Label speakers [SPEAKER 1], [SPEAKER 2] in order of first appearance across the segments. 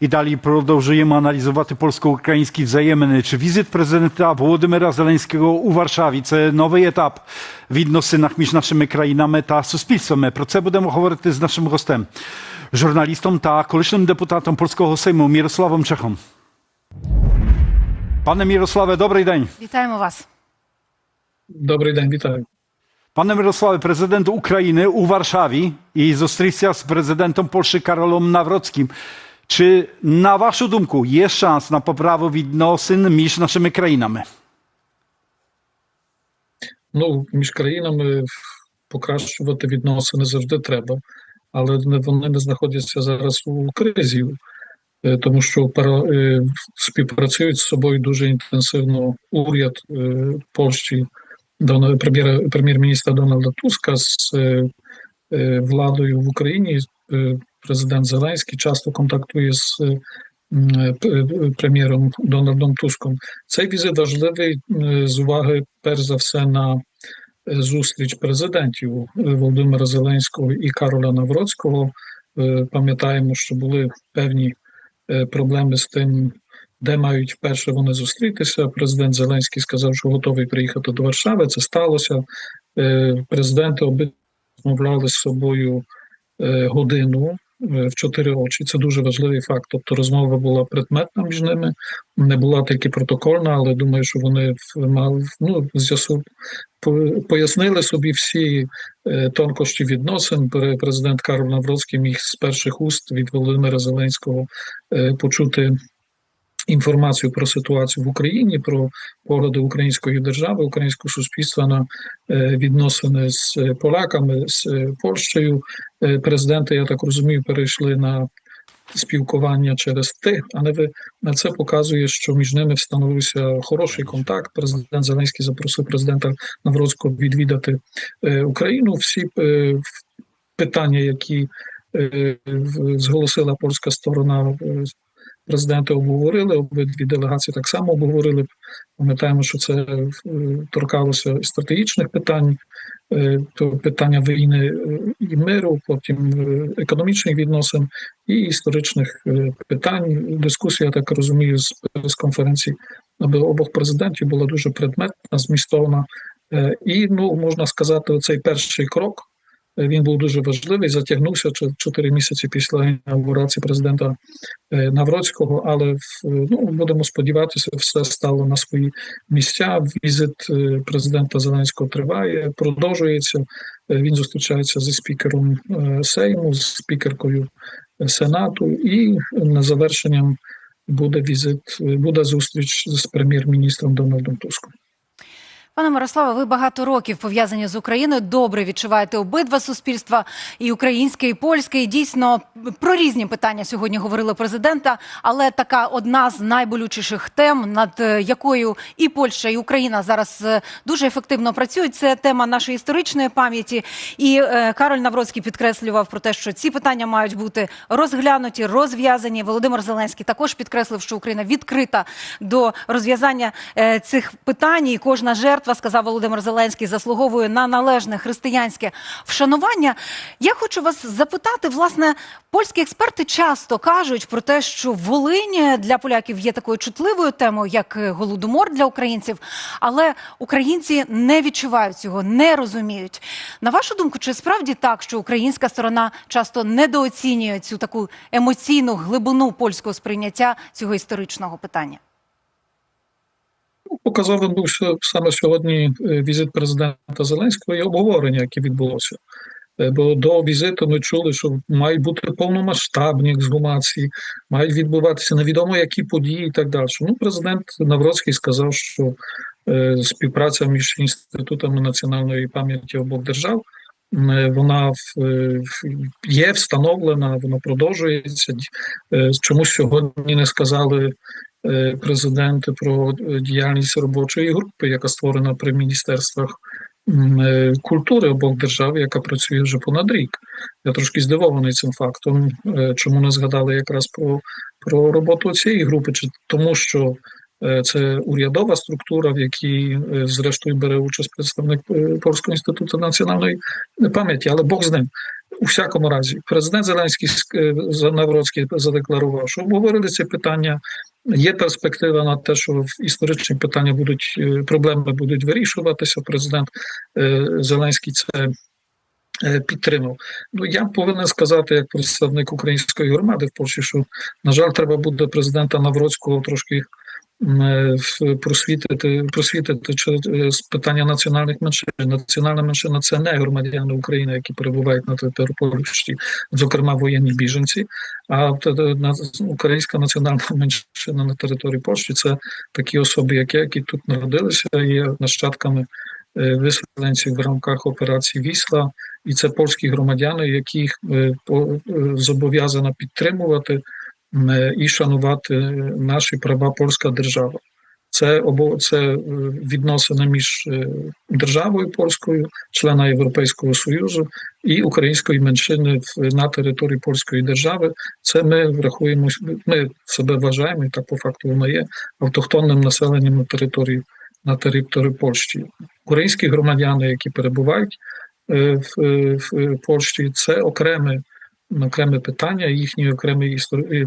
[SPEAKER 1] І далі продовжуємо аналізувати польсько-українські взаємини. Чи візит президента Володимира Зеленського у Варшаві це новий етап в відносинах між нашими країнами та суспільствами? Про це будемо говорити з нашим гостем, журналістом та колишнім депутатом польського Сейму Мірославом Чехом. Пане Мірославе, добрий день.
[SPEAKER 2] Вітаємо вас.
[SPEAKER 3] Добрий день, вітаю.
[SPEAKER 1] Panie Mirosławie, prezydent Ukrainy u Warszawie i zустрівся z prezydentem Polski Karolem Nawrockim. Czy na waszą думку є шанс на поправу відносин між нашими країнами?
[SPEAKER 3] Ну, між країнами покращувати відносини завжди треба, але вони не знаходяться зараз у кризі, тому що співпрацюють з собою дуже інтенсивно уряд Польщі, прем'єр-міністра Дональда Туска з владою в Україні. Е, Президент Зеленський часто контактує з е, е, п- прем'єром Дональдом Туском. Цей візит важливий е, з уваги, перш за все, на е, зустріч президентів е, Володимира Зеленського і Кароля Навроцького. Е, Пам'ятаємо, що були певні е, проблеми з тим, де мають вперше вони зустрітися. Президент Зеленський сказав, що готовий приїхати до Варшави. Це сталося. Е, Президенти обидва розмовляли з собою е, годину е, в чотири очі. Це дуже важливий факт. Тобто розмова була предметна між ними, не була тільки протокольна, але думаю, що вони мали ну, з'ясу пояснили собі всі е, тонкощі відносин. Президент Карл Навроцький міг з перших уст від Володимира Зеленського е, почути. Інформацію про ситуацію в Україні, про погляди української держави, українського суспільства на е, відносини з е, поляками, з е, Польщею. Президенти, я так розумію, перейшли на спілкування через ти, але ви на це показує, що між ними встановився хороший контакт. Президент Зеленський запросив президента Навроцького відвідати Україну. Всі питання, які зголосила польська сторона. Президенти обговорили, обидві делегації так само обговорили. Пам'ятаємо, що це е, торкалося стратегічних питань, е, питання війни е, і миру, потім економічних відносин і історичних питань. Дискусія, я так розумію, з прес-конференції обох президентів була дуже предметна, змістовна. І ну можна сказати, оцей перший крок. Він був дуже важливий, затягнувся чотири місяці після інаугурації президента е, Навроцького, але ну, будемо сподіватися, все стало на свої місця. Візит е, президента Зеленського триває, продовжується. Е, Він зустрічається зі спікером Сейму, з спікеркою Сенату, і на завершенням буде візит, буде зустріч з прем'єр-міністром Дональдом Туском.
[SPEAKER 2] Пане Мирославе, ви багато років пов'язані з Україною. Добре відчуваєте обидва суспільства, і українське, і польське. І дійсно про різні питання сьогодні говорили президента. Але така одна з найболючіших тем, над е, якою і Польща, і Україна зараз е, дуже ефективно працюють. Це тема нашої історичної пам'яті. І е, Кароль Навроцький підкреслював про те, що ці питання мають бути розглянуті, розв'язані. Володимир Зеленський також підкреслив, що Україна відкрита до розв'язання е, цих питань. І кожна жертва, сказав Володимир Зеленський, заслуговує на належне християнське вшанування. Я хочу вас запитати, власне, польські експерти часто кажуть про те, що Волинь для поляків є такою чутливою темою, як голодомор для українців, але українці не відчувають цього, не розуміють. На вашу думку, чи справді так, що українська сторона часто недооцінює цю таку емоційну глибину польського сприйняття цього історичного питання?
[SPEAKER 3] Ну, Показовим був що саме сьогодні е, візит президента Зеленського і обговорення, яке відбулося. Е, Бо до візиту ми чули, що мають бути повномасштабні ексгумації, мають відбуватися невідомо які події і так далі. Ну, президент Навроцький сказав, що е, співпраця між інститутами національної пам'яті обох держав. Вона є встановлена, вона продовжується. Чомусь сьогодні не сказали президенти про е, діяльність робочої групи, яка створена при міністерствах е, культури обох держав, яка працює вже понад рік. Я трошки здивований цим фактом. Е, Чому не згадали якраз про, про роботу цієї групи? Чи тому, що е, це урядова структура, в якій е, зрештою бере участь представник е, Польського інституту національної пам'яті, але Бог з ним. У всякому разі, президент Зеленський е, Навроцький задекларував, що обговорили ці питання. Є перспектива на те, що історичні питання будуть е, проблеми будуть вирішуватися. Президент е, Зеленський це підтримав. Ну я повинен сказати, як представник української громади в Польщі, що на жаль, треба буде президента Навроцького трошки просвітити, просвітити чи, е, питання національних меншин. Національна меншина це не громадяни України, які перебувають на території зокрема воєнні біженці. А на- українська національна меншина на території Польщі це такі особи, як я, які тут народилися, є нащадками е, виселенців в рамках операції Вісла, і це польські громадяни, яких е, е, зобов'язана підтримувати е, і шанувати е, наші права польська держава. Це обо це е, відносини між е, державою польською, члена Європейського Союзу і української меншини в- на території польської держави. Це ми рахуємо, ми себе вважаємо, і так по факту воно є автохтонним населенням на території на території Польщі. Українські громадяни, які перебувають е, в, е, в Польщі, це окреме окреме питання, їхній окремий істор- е,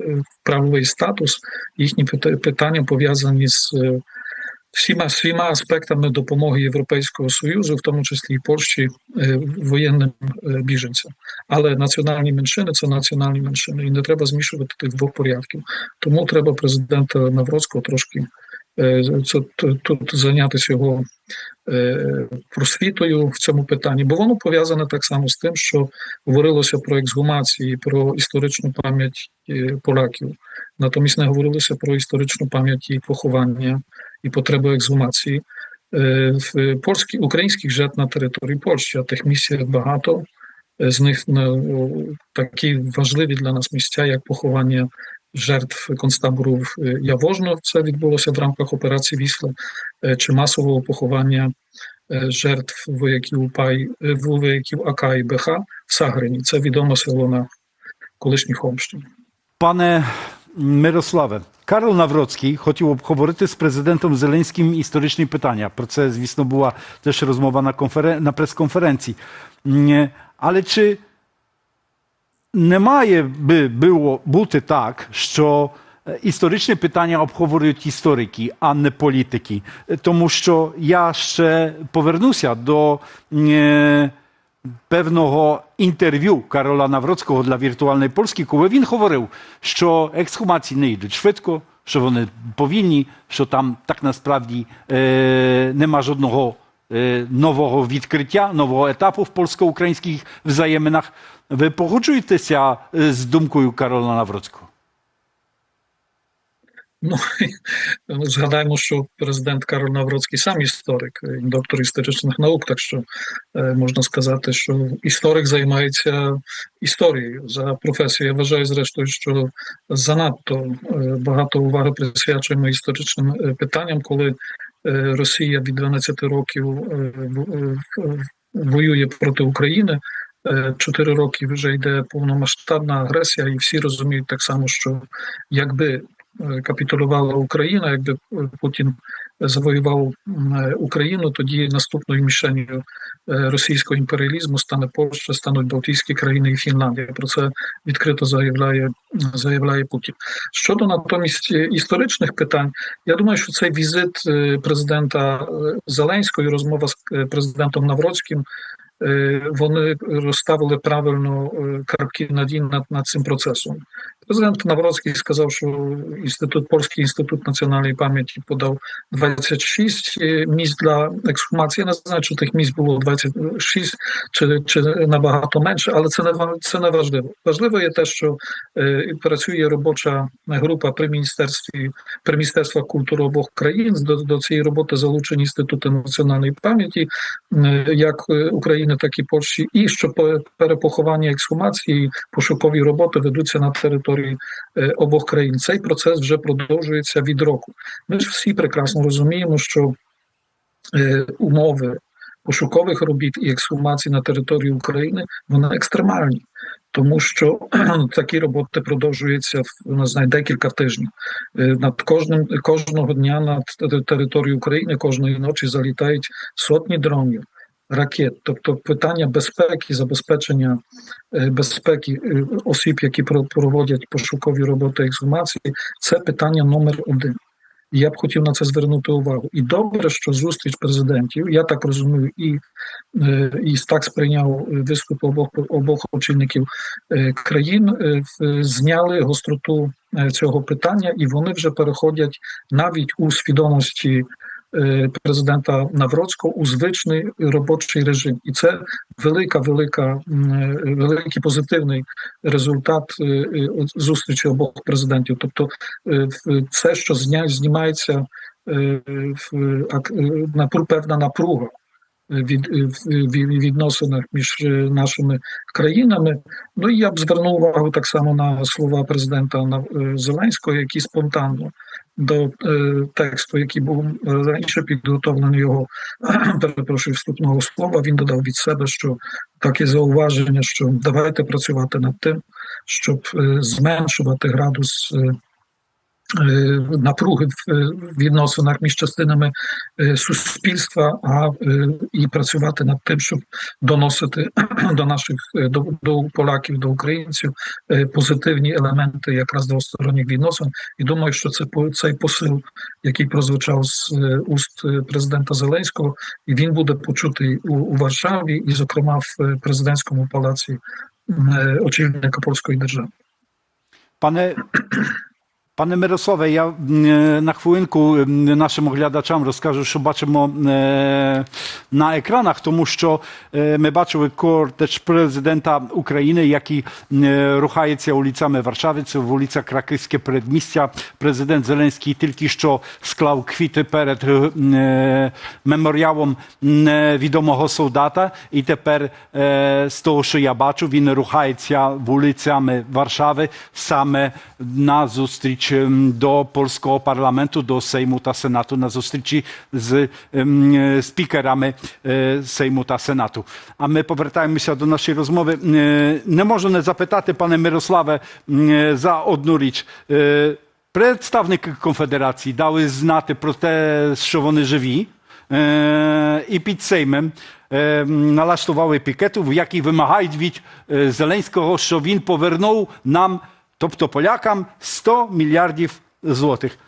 [SPEAKER 3] е, правовий статус, їхні пита- питання пов'язані з е, всіма всіма аспектами допомоги Європейського Союзу, в тому числі і Польщі воєнним біженцям. Але національні меншини це національні меншини, і не треба змішувати тих двох порядків. Тому треба президента Навроцького трошки це- тут, зайнятися його е, просвітою в цьому питанні, бо воно пов'язане так само з тим, що говорилося про ексгумації, про історичну пам'ять е, поляків. Натомість не говорилося про історичну пам'ять і поховання і потреби ексгумації. Е, В польські українських жертв на території Польщі, а тих місць багато. Е, З них такі важливі для нас місця, як поховання жертв концтабору в е, Яворно. Це відбулося в рамках операції Вісла, е, чи масового поховання е, жертв вояків УПА, е, вояків АК і БХ в Сагрині. Це відоме село на колишній Холмщині.
[SPEAKER 1] Пане Мирославе, Карл Навроцький хотів обговорити з президентом Зеленським історичні питання. Про це, звісно, була теж розмова на, конферен... на прес-конференції. Але чи не має би було бути так, що е, історичні питання обговорюють історики, а не політики? Е, Тому що я ще повернуся до е, певного інтерв'ю Карола Навроцького для віртуальної Польські, коли він говорив, що ексхумації не йдуть швидко, що вони повільні, що там так насправді е, нема жодного е, нового відкриття, нового етапу в польсько-українських взаєминах. Ви погоджуєтеся з думкою Карола Навроцького?
[SPEAKER 3] Ну згадаємо, що президент Карл Навроцький сам історик, доктор історичних наук. Так що можна сказати, що історик займається історією за професією. Я вважаю, зрештою, що занадто багато уваги присвячуємо історичним питанням, коли Росія від 12 років е, е, воює проти України. Е, Чотири роки вже йде повномасштабна агресія, і всі розуміють так само, що якби е, капітулювала Україна, якби е, Путін завоював Україну, тоді наступною мішенью е, російського імперіалізму стане Польща, стануть Балтійські країни і Фінляндія. Про це відкрито заявляє заявляє Путін. Щодо натомість історичних питань, я думаю, що цей візит е, президента е, Зеленського, і розмова з президентом Навроцьким. Вони розставили правильно крапки над «і» над, над цим процесом. Президент Навроцький сказав, що інститут Польський інститут національної пам'яті подав 26 місць для ексхумації. Я не знаю, чи тих місць було 26 чи, чи набагато менше, але це не це не важливо. Важливо є те, що е, працює робоча група при міністерстві при міністерствах культури обох країн. До, до цієї роботи залучені інститути національної пам'яті, е, як е, України, так і Польщі, і що по- перепоховання ексхумації, пошукові роботи ведуться на території е, обох країн. Цей процес вже продовжується від року. Ми ж всі прекрасно розуміємо, що е, умови пошукових робіт і ексхумацій на території України вони екстремальні. Тому що такі роботи продовжуються в не знаю, декілька тижнів. Е, Над кожним кожного дня над територією України кожної ночі залітають сотні дронів. Ракет, тобто питання безпеки, забезпечення е, безпеки е, осіб, які про- проводять пошукові роботи ексгумації, це питання номер один. Я б хотів на це звернути увагу. І добре, що зустріч президентів, я так розумію, і, е, і так сприйняв виступ обох обох очільників країн, зняли гостроту цього питання, і вони вже переходять навіть у свідомості президента Навроцького у звичний робочий режим, і це велика, велика, е, великий позитивний результат е, е, зустрічі обох президентів. Тобто, е, це, що знімається е, е, певна напруга від е, відносинах між е, нашими країнами. Ну і я б звернув увагу так само на слова президента е, Зеленського, які спонтанно до е, тексту, який був е, раніше підготовлений його перепрошую вступного слова. Він додав від себе, що таке зауваження, що давайте працювати над тим, щоб е, зменшувати градус. е, Напруги в е, відносинах між частинами е, суспільства, а е, і працювати над тим, щоб доносити до наших е, до, до поляків, до українців е, позитивні елементи якраз двосторонніх відносин. І думаю, що це цей посил, який прозвучав з е, уст е, президента Зеленського, і він буде почутий у, у Варшаві, і, зокрема, в е, президентському палаці е, очільника польської держави.
[SPEAKER 1] Пане, пане Мирославе, я на хвилинку нашим оглядачам розкажу, що бачимо на екранах, тому що ми бачили кортеж президента України, який рухається вулицями Варшави, це вулиця Краківське передмістя. Президент Зеленський тільки що склав квіти перед меморіалом невідомого солдата, і тепер з того, що я бачу, він рухається вулицями Варшави саме на зустріч ем, до польського парламенту, до Сейму та Сенату, на зустрічі з ем, е, спікерами е, Сейму та Сенату. А ми повертаємося до нашої розмови. Е, Не можу не запитати, пане Мирославе, м, е, за одну річ. Е, Представники конфедерації дали знати про те, що вони живі, е, і під Сеймем е, налаштували пікету, в якій вимагають від е, Зеленського, що він повернув нам, тобто полякам, 100 мільярдів злотих.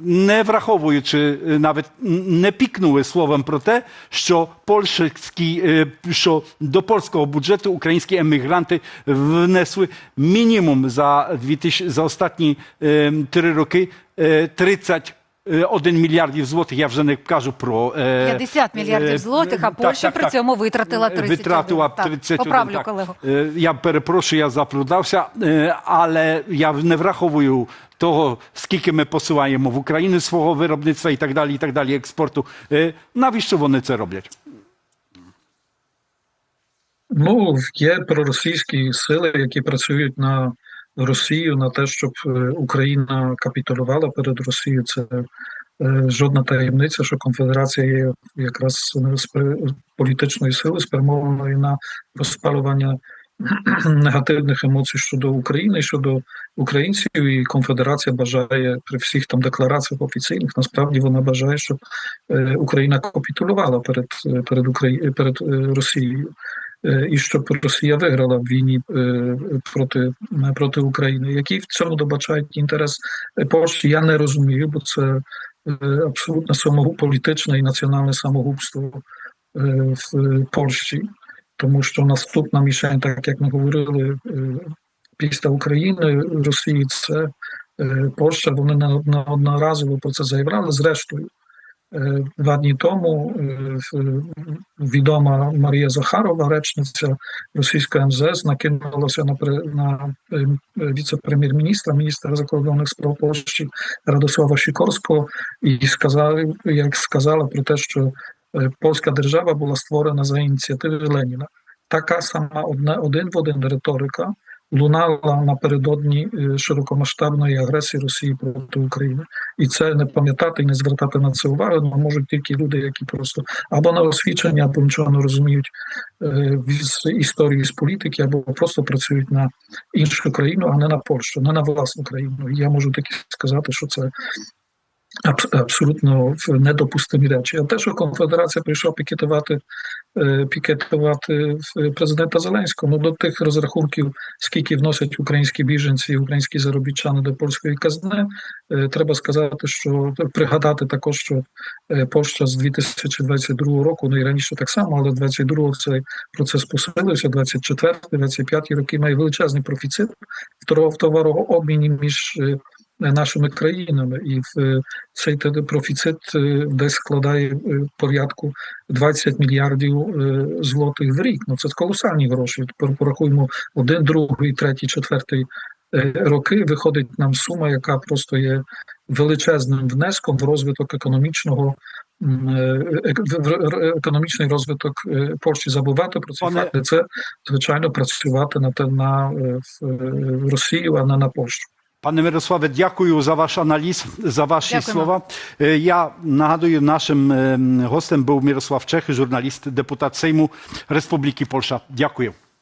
[SPEAKER 1] Не враховуючи е, навіть не пікнули словом про те, що польські, е, що до польського бюджету українські емігранти внесли мінімум за 2000, за останні е, три роки е, 30 е, 1 мільярдів злотих, я вже не кажу про е,
[SPEAKER 2] 50 мільярдів
[SPEAKER 1] е,
[SPEAKER 2] злотих, а Польща
[SPEAKER 1] так,
[SPEAKER 2] при цьому витратила 31.
[SPEAKER 1] Витратила
[SPEAKER 2] Так,
[SPEAKER 1] 31,
[SPEAKER 2] Поправлю
[SPEAKER 1] так.
[SPEAKER 2] колегу.
[SPEAKER 1] Е, Я перепрошую, я заплутався, е, але я не враховую того, скільки ми посилаємо в Україну свого виробництва і так далі, і так далі, експорту. Е, Навіщо вони це роблять?
[SPEAKER 3] Ну, є проросійські сили, які працюють на Росію, на те, щоб е, Україна капітулювала перед Росією. Це е, жодна таємниця, що конфедерація є якраз е, політичною силою, спрямованою на розпалювання негативних емоцій щодо України, щодо українців. І конфедерація бажає при всіх там деклараціях офіційних. Насправді вона бажає, щоб Україна капітулювала перед перед Украї... перед Росією. Е, І щоб Росія виграла в війні е, проти, проти України. Який в цьому добачають інтерес е, Польщі, я не розумію, бо це е, абсолютно самогуб, політичне і національне самогубство е, в Польщі, тому що наступна мішень, так як ми говорили, е, після України Росії, це е, Польща. Вони не одноразово про це заявляли. Зрештою, Е, Два дні тому е, відома Марія Захарова, речниця російської МЗС, накинулася на, на е, віце-прем'єр-міністра, міністра закордонних справ Польщі Радослава Сікорського, і сказала, як сказала про те, що е, польська держава була створена за ініціативи Леніна. Така сама одна один в один риторика лунала напередодні е, широкомасштабної агресії Росії проти України. І це не пам'ятати і не звертати на це уваги, ну, можуть тільки люди, які просто або на освічення, або нічого не розуміють е, з історії з політики, або просто працюють на іншу країну, а не на Польщу, не на власну країну. І я можу тільки сказати, що це абсолютно в- недопустимі речі. А те, що конфедерація прийшла пікетувати, е, пікетувати в президента Зеленського, ну до тих розрахунків, скільки вносять українські біженці, і українські заробітчани до польської казни, е, треба сказати, що пригадати також, що е, Польща з 2022 року, ну і раніше так само, але 22 цей процес посилився, 24-25 роки має величезний профіцит в торо- в товарообміні між е, нашими країнами, і в е, цей профіцит е, десь складає е, порядку 20 мільярдів е, злотих в рік. Ну це колосальні гроші. Порахуємо один, другий, третій, четвертий е, роки. Виходить нам сума, яка просто є величезним внеском в розвиток економічного. е, Економічний розвиток е, Польщі забувати про ці
[SPEAKER 1] Пане-
[SPEAKER 3] факти. Це звичайно працювати на те на е, е, Росію, а не на Польщу.
[SPEAKER 1] Пане Мирославе, дякую за ваш аналіз, за ваші
[SPEAKER 2] Дякуємо.
[SPEAKER 1] слова. Е, Я нагадую, нашим ем, гостем був Мирослав Чех, журналіст, депутат Сейму Республіки Польща. Дякую.